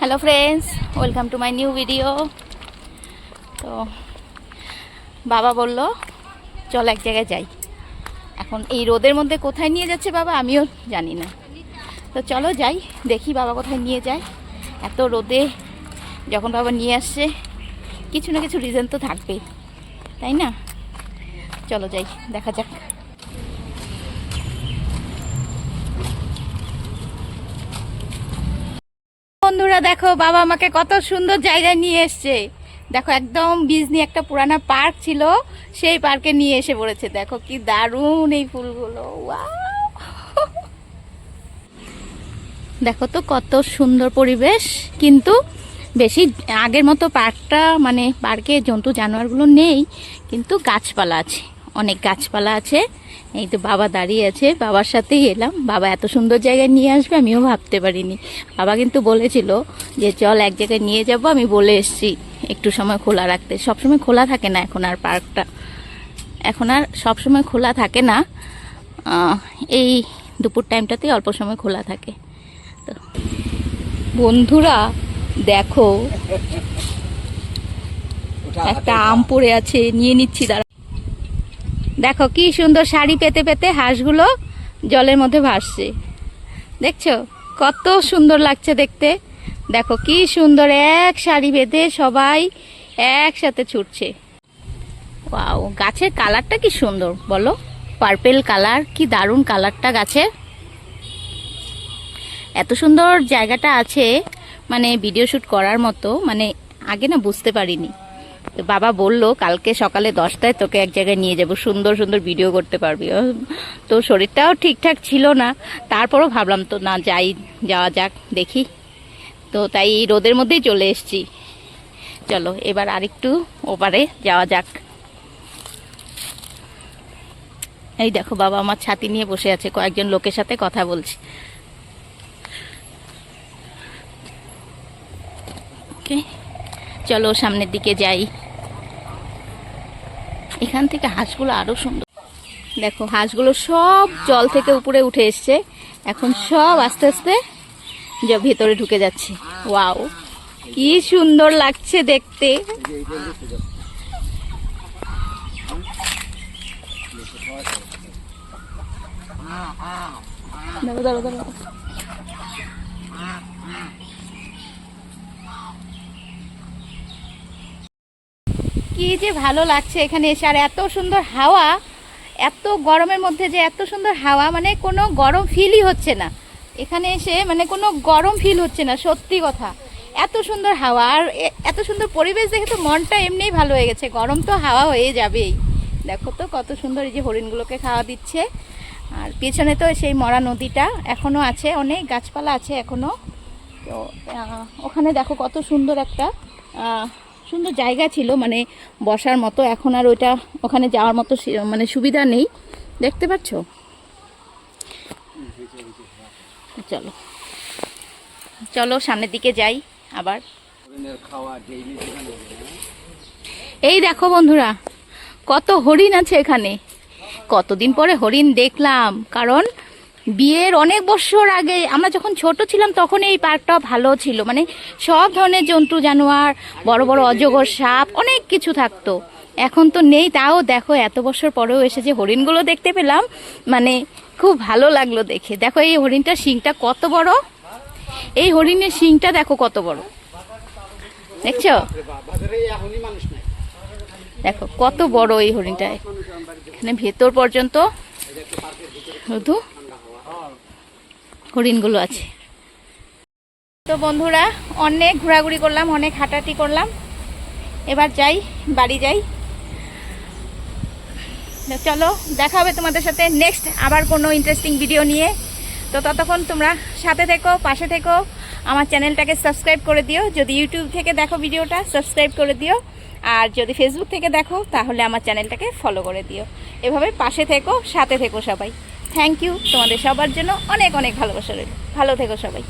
Hello friends welcome to my new video তো বাবা বলল, চল এক জায়গায় যাই। এখন এই রোদের মধ্যে কোথায় নিয়ে যাচ্ছে বাবা আমিও জানি না। তো চলো যাই, দেখি বাবা কোথায় নিয়ে যায়। এত রোদে যখন বাবা নিয়ে আসছে, কিছু না কিছু রিজন তো থাকবেই, তাই না? চলো যাই, দেখা যাক। বন্ধুরা, দেখো, বাবা আমাকে কত সুন্দর জায়গায় নিয়ে এসছে। দেখো, একদম বিজনি একটা পুরানা পার্ক ছিল, সেই পার্কে নিয়ে এসে পড়েছে। দেখো, কি দারুণ এই ফুলগুলো! দেখো তো, কত সুন্দর পরিবেশ। কিন্তু বেশি আগের মতো পার্কটা মানে পার্কে জন্তু জানোয়ারগুলো নেই, কিন্তু গাছপালা আছে। অনেক গাছপালা আছে। এই তো বাবা দাঁড়িয়ে আছে বাবার সাথেই এলাম। বাবা এত সুন্দর জায়গায় নিয়ে আসবে আমিও ভাবতে পারিনি। বাবা কিন্তু বলেছিল যে চল এক জায়গায় নিয়ে যাব আমি বলে এসছি একটু সময় খোলা রাখতে। সবসময় খোলা থাকে না এখন আর পার্কটা। এখন আর সবসময় খোলা থাকে না। এই দুপুর টাইমটাতেই অল্প সময় খোলা থাকে। তো বন্ধুরা দেখো একটা আম পড়ে আছে নিয়ে নিচ্ছি দাঁড়া দেখো, কি সুন্দর শাড়ি পেতে পেতে হাঁসগুলো জলের মধ্যে ভাসছে। দেখছ? কত সুন্দর লাগছে দেখতে। দেখো, কি সুন্দর এক শাড়ি বেঁধে সবাই একসাথে ছুটছে। ওয়াও, গাছের কালারটা কি সুন্দর, বলো? পার্পেল কালার, কি দারুণ কালারটা গাছের। এত সুন্দর জায়গাটা আছে মানে ভিডিও শ্যুট করার মতো মানে আগে না বুঝতে পারিনি। বাবা বলল, কালকে সকালে দশটায় তোকে এক জায়গায় নিয়ে যাব, সুন্দর সুন্দর ভিডিও করতে পারবি। তো শরীরটাও ঠিকঠাক ছিল না। তারপরও ভাবলাম, তো না, যাই, যাওয়া যাক, দেখি। তো তাই রোদের মধ্যেই চলে এসেছি। চলো, এবার আরেকটু ওপারে যাওয়া যাক। এই দেখো, বাবা আমার ছাতি নিয়ে বসে আছে, কয়েকজন লোকের সাথে কথা বলছি। ওকে। চলো সামনের দিকে যাই। এখান থেকে হাঁসগুলো আরও সুন্দর। দেখো, হাঁসগুলো সব জল থেকে উপরে উঠে এসছে। এখন সব আস্তে আস্তে যা ভেতরে ঢুকে যাচ্ছে। ওয়াও, কি সুন্দর লাগছে দেখতে। কি যে ভালো লাগছে এখানে এসে। আর এত সুন্দর হাওয়া, এত গরমের মধ্যে যে এত সুন্দর হাওয়া মানে কোনো গরম ফিলই হচ্ছে না। এখানে এসে মানে কোনো গরম ফিল হচ্ছে না, সত্যি কথা। এত সুন্দর হাওয়া, আর এত সুন্দর পরিবেশ দেখে তো মনটা এমনিই ভালো হয়ে গেছে। গরম তো হাওয়া হয়ে যাবেই। দেখো তো কত সুন্দর এই যে হরিণগুলোকে খাওয়া দিচ্ছে। আর পেছনে তো সেই মরা নদীটা এখনও আছে, অনেক গাছপালা আছে এখনও তো ওখানে দেখো কত সুন্দর একটা সুন্দর জায়গা ছিল মানে বসার মতো। এখন আর ওইটা ওখানে যাওয়ার মতো মানে সুবিধা নেই। দেখতে পাচ্ছ? চলো। চলো সামনের দিকে যাই আবার। এই দেখো বন্ধুরা কত হরিণ আছে এখানে। কতদিন পরে হরিণ দেখলাম। কারণ বিয়ের অনেক বছর আগে আমরা যখন ছোট ছিলাম তখন এই পার্কটা ভালো ছিল। মানে সব ধরনের জন্তু, জানোয়ার, বড় বড় অজগর, সাপ, অনেক কিছু থাকতো। এখন তো নেই, তাও দেখো এত বছর পরেও এসে যে হরিণগুলো দেখতে পেলাম। মানে খুব ভালো লাগল দেখে। দেখো এই হরিণটার শিংটা কত বড়? এই হরিণের শিংটা দেখো কত বড়। দেখছ? দেখো কত বড় এই হরিণটা। এখানে ভেতর পর্যন্ত, শুধু হরিণগুলো আছে। তো বন্ধুরা, অনেক ঘোরাঘুরি করলাম, অনেক হাঁটাহাঁটি করলাম। এবার যাই, বাড়ি যাই। চলো, দেখা হবে তোমাদের সাথে নেক্সট আবার কোনো ইন্টারেস্টিং ভিডিও নিয়ে। তো ততক্ষণ তোমরা সাথে থেকো, পাশে থেকো। আমার চ্যানেলটাকে সাবস্ক্রাইব করে দিও। যদি ইউটিউব থেকে দেখো ভিডিওটা সাবস্ক্রাইব করে দিও। আর যদি ফেসবুক থেকে দেখো, তাহলে আমার চ্যানেলটাকে ফলো করে দিও। এভাবে পাশে থেকো, সাথে থেকো সবাই। Thank you. তোমাদের সবার জন্য অনেক অনেক ভালোবাসা রইল। ভালো থেকো সবাই।